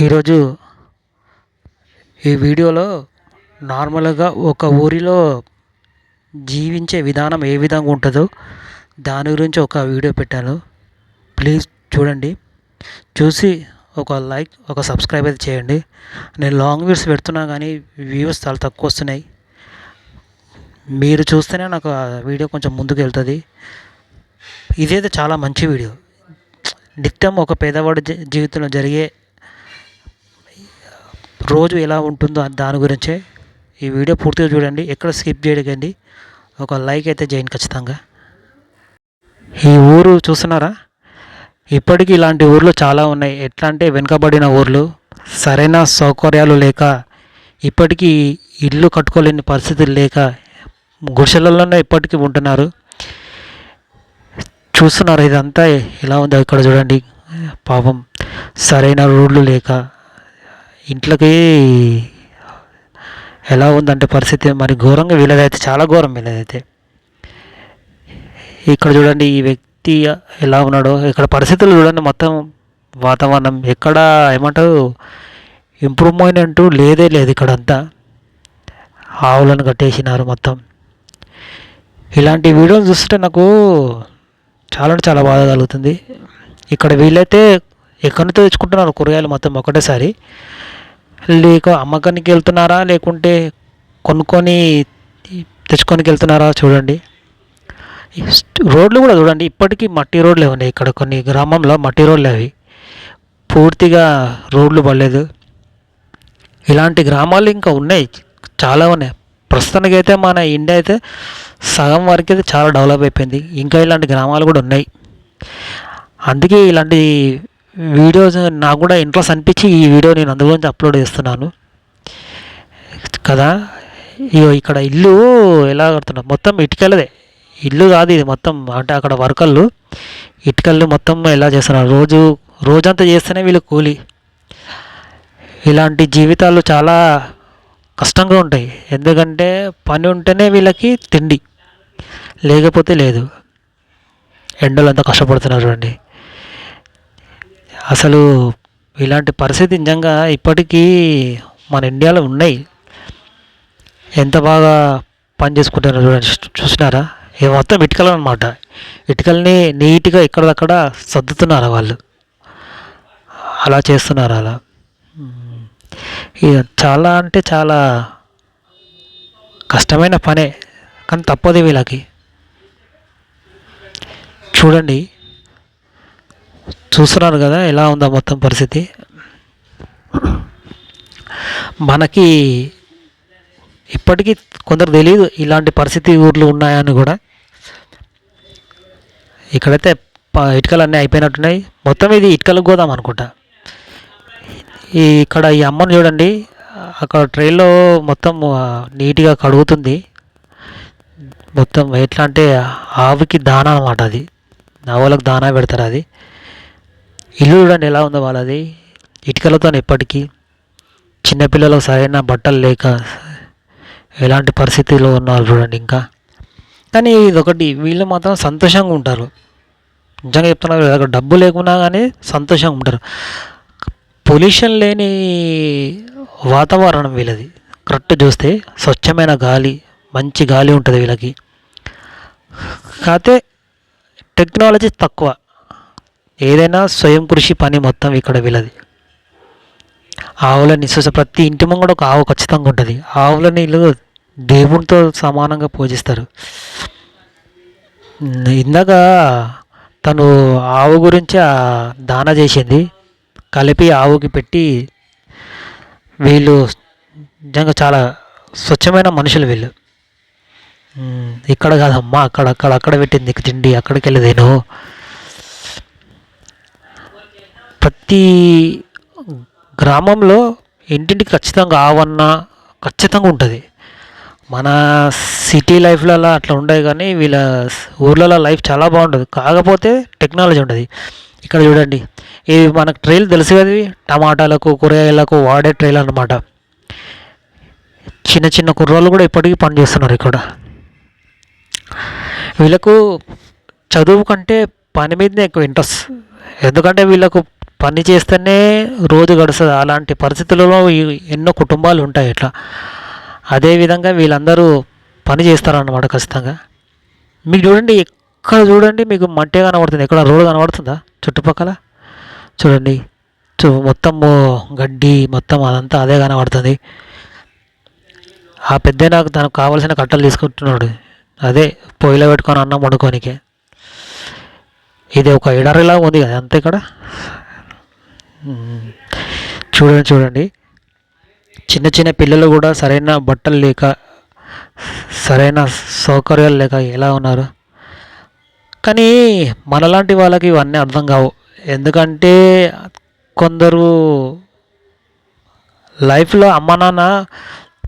ఈరోజు ఈ వీడియోలో నార్మల్గా ఒక ఊరిలో జీవించే విధానం ఏ విధంగా ఉంటుందో దాని గురించి ఒక వీడియో పెట్టాను. ప్లీజ్ చూడండి. చూసి ఒక లైక్ ఒక సబ్స్క్రైబ్ అయితే చేయండి. నేను లాంగ్ వీడియోస్ పెడుతున్నా కానీ వ్యూస్ చాలా తక్కువ వస్తున్నాయి. మీరు చూస్తేనే నాకు ఆ వీడియో కొంచెం ముందుకు వెళ్తుంది. ఇదైతే చాలా మంచి వీడియో. నిత్యం ఒక పేదవాడి జీ- జీవితంలో జరిగే రోజు ఎలా ఉంటుందో దాని గురించే ఈ వీడియో పూర్తిగా చూడండి. ఎక్కడ స్కిప్ చేయకండి. ఒక లైక్ అయితే చేయండి ఖచ్చితంగా. ఈ ఊరు చూస్తున్నారా? ఇప్పటికీ ఇలాంటి ఊర్లు చాలా ఉన్నాయి. ఎట్లా అంటే వెనుకబడిన ఊర్లు సరైన సౌకర్యాలు లేక ఇప్పటికీ ఇల్లు కట్టుకోలేని పరిస్థితులు లేక గుడిసెలలోనే ఇప్పటికీ ఉంటున్నారు. చూస్తున్నారు? ఇదంతా ఎలా ఉందో ఇక్కడ చూడండి. పాపం సరైన రోడ్లు లేక ఇంట్లోకి ఎలా ఉందంటే పరిస్థితి మరి ఘోరంగా వీళ్ళదైతే చాలా ఘోరం వీళ్ళదైతే. ఇక్కడ చూడండి ఈ వ్యక్తి ఎలా ఉన్నాడో ఇక్కడ పరిస్థితులు చూడండి మొత్తం వాతావరణం ఎక్కడ ఏమంటారు ఇంప్రూవ్మెంట్ అంటూ లేదే లేదు ఇక్కడ అంతా ఆవులను కట్టేసినారు మొత్తం. ఇలాంటి వీడియోలు చూస్తుంటే నాకు చాలా అంటే చాలా బాధ కలుగుతుంది. ఇక్కడ వీళ్ళైతే ఎక్కడితో తెచ్చుకుంటున్నారు కూరగాయలు మొత్తం ఒకటేసారి. లేక అమ్మకానికి వెళ్తున్నారా? లేకుంటే కొనుక్కొని తెచ్చుకొని వెళ్తున్నారా? చూడండి. రోడ్లు కూడా చూడండి. ఇప్పటికీ మట్టి రోడ్లు ఉన్నాయి. ఇక్కడ కొన్ని గ్రామంలో మట్టి రోడ్లు అవి. పూర్తిగా రోడ్లు పడలేదు. ఇలాంటి గ్రామాలు ఇంకా ఉన్నాయి. చాలా ఉన్నాయి. ప్రస్తుతానికి అయితే మన ఇండియా అయితే సగం వరకు అయితే చాలా డెవలప్ అయిపోయింది. ఇంకా ఇలాంటి గ్రామాలు కూడా ఉన్నాయి. అందుకే ఇలాంటి వీడియోస్ నాకు కూడా ఇంట్రెస్ట్ అనిపించి ఈ వీడియో నేను అందు గురించి అప్లోడ్ చేస్తున్నాను. కదా? ఇగో ఇక్కడ ఇల్లు ఎలా కడుతున్నారు? మొత్తం ఇటుకలదే. ఇల్లు కాదు ఇది మొత్తం అంటే అక్కడ వర్కర్లు ఇటుకలు మొత్తం ఎలా చేస్తున్నారు? రోజు రోజంతా చేస్తేనే వీళ్ళు కూలి. ఇలాంటి జీవితాలు చాలా కష్టంగా ఉంటాయి. ఎందుకంటే పని ఉంటేనే వీళ్ళకి తిండి. లేకపోతే లేదు. ఎండలు అంతా కష్టపడుతున్నారు చూడండి. అసలు ఇలాంటి పరిస్థితి నిజంగా ఇప్పటికీ మన ఇండియాలో ఉన్నాయి. ఎంత బాగా పని చేసుకుంటున్నారు చూడండి చూసినారా? ఇవి మొత్తం ఇటుకలు అనమాట ఇటుకల్ని నీట్గా ఎక్కడక్కడ సర్దుతున్నారు వాళ్ళు. అలా చేస్తున్నారు అలా. ఇక చాలా అంటే చాలా కష్టమైన పనే కానీ తప్పదు వీళ్ళకి. చూడండి చూస్తున్నారు కదా ఎలా ఉందా మొత్తం పరిస్థితి? మనకి ఇప్పటికీ కొందరు తెలియదు ఇలాంటి పరిస్థితి ఊర్లు ఉన్నాయని కూడా. ఇక్కడైతే ఇటుకలు అన్నీ అయిపోయినట్టున్నాయి. మొత్తం ఇది ఇటుకలకు పోదాం అనుకుంటా. ఈ ఇక్కడ ఈ అమ్మను చూడండి. అక్కడ ట్రైన్లో మొత్తం నీట్గా కడుగుతుంది. మొత్తం ఎట్లా అంటే ఆవుకి దానా అనమాట అది. ఆవులకు దానా పెడతారు అది. ఇల్లు చూడండి ఎలా ఉందో వాళ్ళది. ఇటుకలతో ఎప్పటికీ చిన్నపిల్లలకు సరైన బట్టలు లేక ఎలాంటి పరిస్థితిలో ఉన్నారు చూడండి ఇంకా. కానీ ఇదొకటి వీళ్ళు మాత్రం సంతోషంగా ఉంటారు. నిజంగా చెప్తున్నారు డబ్బు లేకున్నా కానీ సంతోషంగా ఉంటారు. పొల్యూషన్ లేని వాతావరణం వీళ్ళది. కరెక్ట్ చూస్తే స్వచ్ఛమైన గాలి మంచి గాలి ఉంటుంది వీళ్ళకి. కాకపోతే టెక్నాలజీ తక్కువ. ఏదైనా స్వయం కృషి పని మొత్తం ఇక్కడ వీళ్ళది. ఆవులని నిశ్వాస ప్రతి ఇంటి ముంగడ ఒక ఆవు ఖచ్చితంగా ఉంటుంది. ఆవులని ఇల్లు దేవునితో సమానంగా పూజిస్తారు. ఇందాక తను ఆవు గురించి దాన చేసింది. కలిపి ఆవుకి పెట్టి వీళ్ళు నిజంగా చాలా స్వచ్ఛమైన మనుషులు వీళ్ళు. ఇక్కడ కాదమ్మా అక్కడ అక్కడ అక్కడ పెట్టింది నీకు తిండి అక్కడికి వెళ్ళి తిను. ప్రతి గ్రామంలో ఇంటింటికి ఖచ్చితంగా ఆవన్న ఖచ్చితంగా ఉంటుంది. మన సిటీ లైఫ్లలో అట్లా ఉండదు కానీ వీళ్ళ ఊర్లలో లైఫ్ చాలా బాగుంటుంది. కాకపోతే టెక్నాలజీ ఉంటుంది. ఇక్కడ చూడండి ఇవి మనకు ట్రైల్ తెలుసు కదా టమాటాలకు కూరగాయలకు వాడే ట్రైల్ అన్నమాట. చిన్న చిన్న కుర్రాళ్ళు కూడా ఇప్పటికీ పని చేస్తున్నారు ఇక్కడ. వీళ్ళకు చదువు కంటే పని మీదనే ఎక్కువ ఇంట్రెస్ట్ ఎందుకంటే వీళ్ళకు పని చేస్తేనే రోజు గడుస్తుంది. అలాంటి పరిస్థితులలో ఎన్నో కుటుంబాలు ఉంటాయి ఇట్లా. అదేవిధంగా వీళ్ళందరూ పని చేస్తారన్నమాట ఖచ్చితంగా. మీకు చూడండి ఎక్కడ చూడండి మీకు మట్టే కనబడుతుంది. ఎక్కడ రోడ్ కనబడుతుందా? చుట్టుపక్కల? చూడండి. చూ మొత్తం గడ్డి మొత్తం అదంతా అదే కనబడుతుంది. ఆ పెద్ద నాకు తనకు కావాల్సిన కట్టలు తీసుకుంటున్నాడు. అదే పొయ్యిలో పెట్టుకొని అన్నం వండుకోనికే. ఇది ఒక ఎడారిలా ఉంది కదా అంతే ఇక్కడ చూడండి చూడండి. చిన్న చిన్న పిల్లలు కూడా సరైన బట్టలు లేక సరైన సౌకర్యాలు లేక ఎలా ఉన్నారు? కానీ మనలాంటి వాళ్ళకి ఇవన్నీ అర్థం కావు. ఎందుకంటే కొందరు లైఫ్లో అమ్మ నాన్న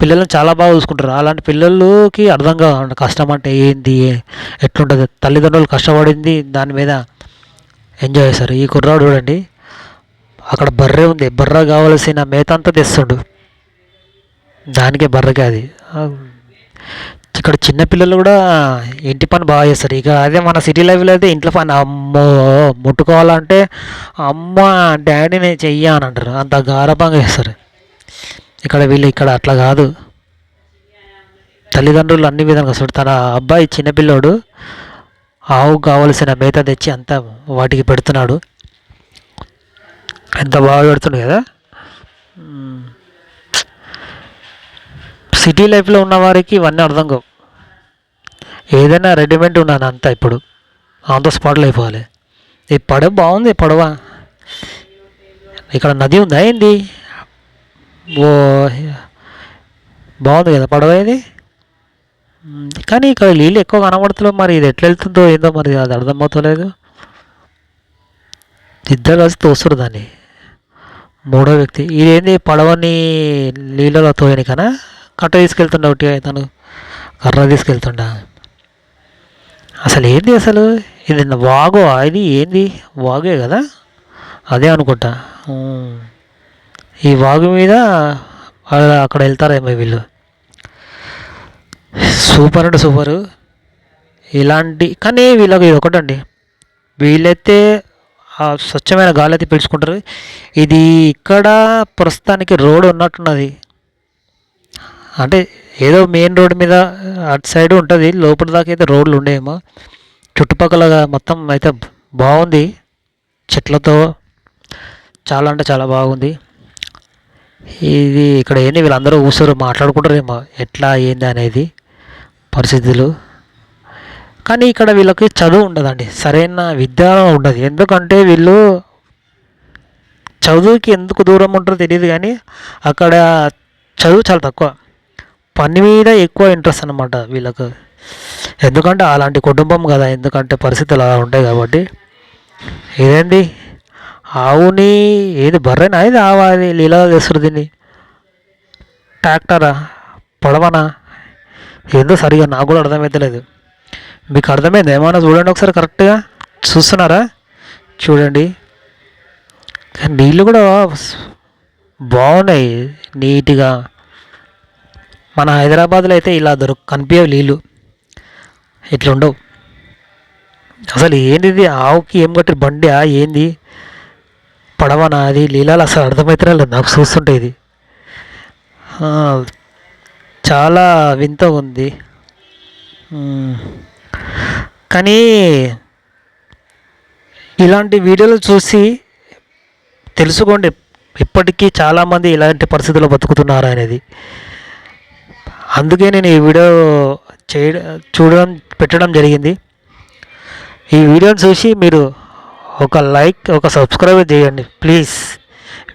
పిల్లల్ని చాలా బాగా చూసుకుంటారు. అలాంటి పిల్లలకి అర్థం కాదు కష్టం అంటే ఏంది ఎట్లుంటుంది? తల్లిదండ్రులు కష్టపడింది దాని మీద ఎంజాయ్ చేస్తారు. ఈ కుర్రాడు చూడండి. అక్కడ బర్రె ఉంది. బర్రె కావలసిన మేత అంతా తెస్తుండు. దానికే బర్రెకి అది. ఇక్కడ చిన్నపిల్లలు కూడా ఇంటి పని బాగా చేస్తారు. ఇక అదే మన సిటీ లైఫ్లో అయితే ఇంట్లో పని అమ్మో ముట్టుకోవాలంటే అమ్మ డాడీని చెయ్యి అని అంటారు. అంత గారభంగా చేస్తారు. ఇక్కడ వీళ్ళు ఇక్కడ అట్లా కాదు. తల్లిదండ్రులు అన్ని విధంగా చూడు తన అబ్బాయి చిన్నపిల్లోడు ఆవుకు కావలసిన మేత తెచ్చి అంతా వాటికి పెడుతున్నాడు. ఎంత బాగా పెడుతుంది కదా. సిటీ లైఫ్లో ఉన్న వారికి ఇవన్నీ అర్థం కావు. ఏదైనా రెడీమేడ్ ఉన్నాను అంతా ఇప్పుడు. ఆన్ ద స్పాట్లో అయిపోవాలి ఈ పడవ బాగుంది పడవ. ఇక్కడ నది ఉందా ఏంది? ఓ బాగుంది కదా పడవ ఇది. కానీ ఇక్కడ నీళ్ళు ఎక్కువ కనబడుతున్నావు మరి ఇది ఎట్లా వెళ్తుందో ఏందో మరి అది అర్థమవుతలేదు ఇద్దరు కలిసి తోస్తారు దాన్ని. మూడో వ్యక్తి ఇదేంది పడవని నీళ్ళలో తోయనికనా కట్ట తీసుకెళ్తుండ ఒకటి తను? కర్ర తీసుకెళ్తుండ? అసలు ఏంది అసలు? ఇది వాగు? ఇది ఏంది? వాగే కదా? అదే అనుకుంటా. ఈ వాగు మీద అక్కడ- అక్కడ వెళ్తారేమో వీళ్ళు. సూపర్ అంటే సూపరు. ఇలాంటి కానీ వీళ్ళకి ఇది ఒకటండి. వీళ్ళైతే ఆ స్వచ్ఛమైన గాలి అయితే పీల్చుకుంటారు. ఇది ఇక్కడ ప్రస్తుతానికి రోడ్ ఉన్నట్టున్నది. అంటే ఏదో మెయిన్ రోడ్ మీద అటు సైడ్ ఉంటుంది. లోపల దాకా అయితే రోడ్లు ఉండేమో. చుట్టుపక్కల మొత్తం అయితే బాగుంది. చెట్లతో చాలా అంటే చాలా బాగుంది. ఇది ఇక్కడ ఏంది? వీళ్ళందరూ కూర్చోరు మాట్లాడుకుంటారేమో. ఎట్లా ఏంది అనేది పరిస్థితులు. కానీ ఇక్కడ వీళ్ళకి చదువు ఉండదండి. సరైన విద్య ఉండదు. ఎందుకంటే వీళ్ళు చదువుకి ఎందుకు దూరం ఉంటారో తెలియదు కానీ అక్కడ చదువు చాలా తక్కువ. పని మీద ఎక్కువ ఇంట్రెస్ట్ అనమాట వీళ్ళకు. ఎందుకంటే అలాంటి కుటుంబం కదా ఎందుకంటే పరిస్థితులు అలా ఉంటాయి కాబట్టి. ఇదేంది? ఆవుని ఏది బర్రెనా? ఇది ఆవా? అది లీలా చేస్తారు దీన్ని. ట్రాక్టరా? పొడవనా ఏందో సరిగా నాకు కూడా అర్థమవుతలేదు మీకు అర్థమైంది? ఏమైనా చూడండి ఒకసారి కరెక్ట్గా? చూస్తున్నారా? చూడండి. నీళ్ళు కూడా బాగున్నాయి నీట్గా. మన హైదరాబాద్లో అయితే ఇలా దొరుకు కనిపించవు నీళ్ళు. ఇట్లుండవు. అసలు ఏంది ఇది ఆవుకి ఏం కట్టి బండి ఏంది? పడవనా అది? లీలాలు అసలు అర్థమవుతలే లేదు నాకు చూస్తుంటే ఇది. చాలా వింతగా ఉంది కానీ ఇలాంటి వీడియోలు చూసి తెలుసుకోండి. ఇప్పటికీ చాలామంది ఇలాంటి పరిస్థితుల్లో బతుకుతున్నారు అనేది. అందుకే నేను ఈ వీడియో చేయడం చూడడం పెట్టడం జరిగింది. ఈ వీడియోని చూసి మీరు ఒక లైక్ ఒక సబ్స్క్రైబ్ చేయండి. ప్లీజ్.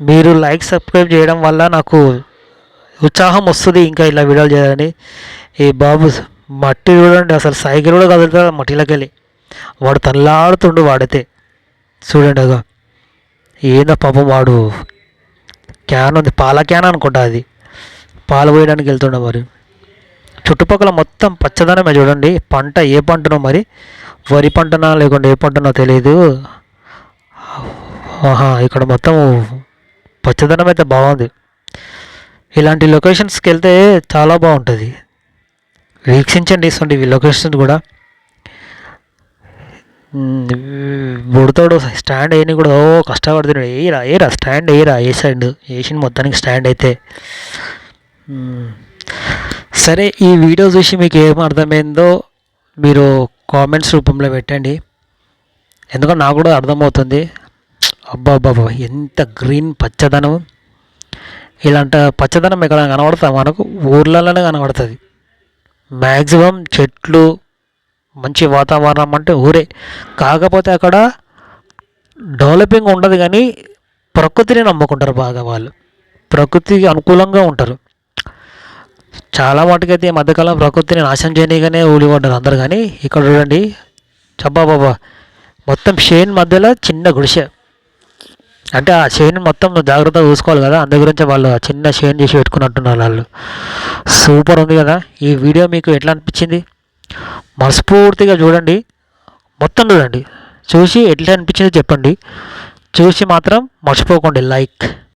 మీరు లైక్ సబ్స్క్రైబ్ చేయడం వల్ల నాకు ఉత్సాహం వస్తుంది ఇంకా ఇలా వీడియోలు చేయాలని. ఈ బాబు మట్టి చూడండి అసలు సైకిల్ కూడా కదులుతాడు మట్టిలోకి వెళ్ళి వాడు తల్లాడుతుండు వాడితే. చూడండి అగో. ఏందో పాపం వాడు. క్యాన్ ఉంది పాల క్యాన్ అనుకుంటా అది. పాలు పోయడానికి వెళ్తుండే మరి. చుట్టుపక్కల మొత్తం పచ్చదనమే చూడండి. పంట ఏ పంటనో మరి వరి పంటనా లేకుంటే ఏ పంటనో తెలియదు ఆహా ఇక్కడ మొత్తం పచ్చదనం అయితే బాగుంది. ఇలాంటి లొకేషన్స్కి వెళ్తే చాలా బాగుంటుంది. వీక్షించండి ఇస్తుంది ఈ లొకేషన్ కూడా బుడతాడు స్టాండ్ వేయని కూడా ఓ కష్టపడుతున్నాడు. ఏరా ఏరా స్టాండ్ వేయరా వేసాడు వేసిన మొత్తానికి స్టాండ్ అయితే? సరే ఈ వీడియో చూసి మీకు ఏం అర్థమైందో మీరు కామెంట్స్ రూపంలో పెట్టండి. ఎందుకంటే నాకు కూడా అర్థమవుతుంది. అబ్బా అబ్బా ఎంత గ్రీన్ పచ్చదనం. ఇలాంటి పచ్చదనం ఎక్కడ కనబడతా? మనకు ఊర్లలోనే కనబడుతుంది. మ్యాక్సిమం చెట్లు మంచి వాతావరణం అంటే ఊరే. కాకపోతే అక్కడ డెవలపింగ్ ఉండదు కానీ ప్రకృతిని నమ్ముకుంటారు బాగా వాళ్ళు. ప్రకృతికి అనుకూలంగా ఉంటారు. చాలా మటుకైతే ఈ మధ్యకాలం ప్రకృతిని నాశనం చేయనిగానే ఊడిపడ్డారు అందరు. కానీ ఇక్కడ చూడండి చబ్బా బాబా మొత్తం షేన్ మధ్యలో చిన్న గుడిసె. అంటే ఆ చైన్ మొత్తం జాగ్రత్తగా చూసుకోవాలి కదా. అందు గురించి వాళ్ళు ఆ చిన్న చైన్ చేసి పెట్టుకున్నట్టున్నారు వాళ్ళు. సూపర్ ఉంది కదా. ఈ వీడియో మీకు ఎట్లా అనిపించింది? మనస్ఫూర్తిగా చూడండి. మొత్తం చూడండి. చూసి ఎట్లా అనిపించిందో చెప్పండి. చూసి మాత్రం మర్చిపోకండి. లైక్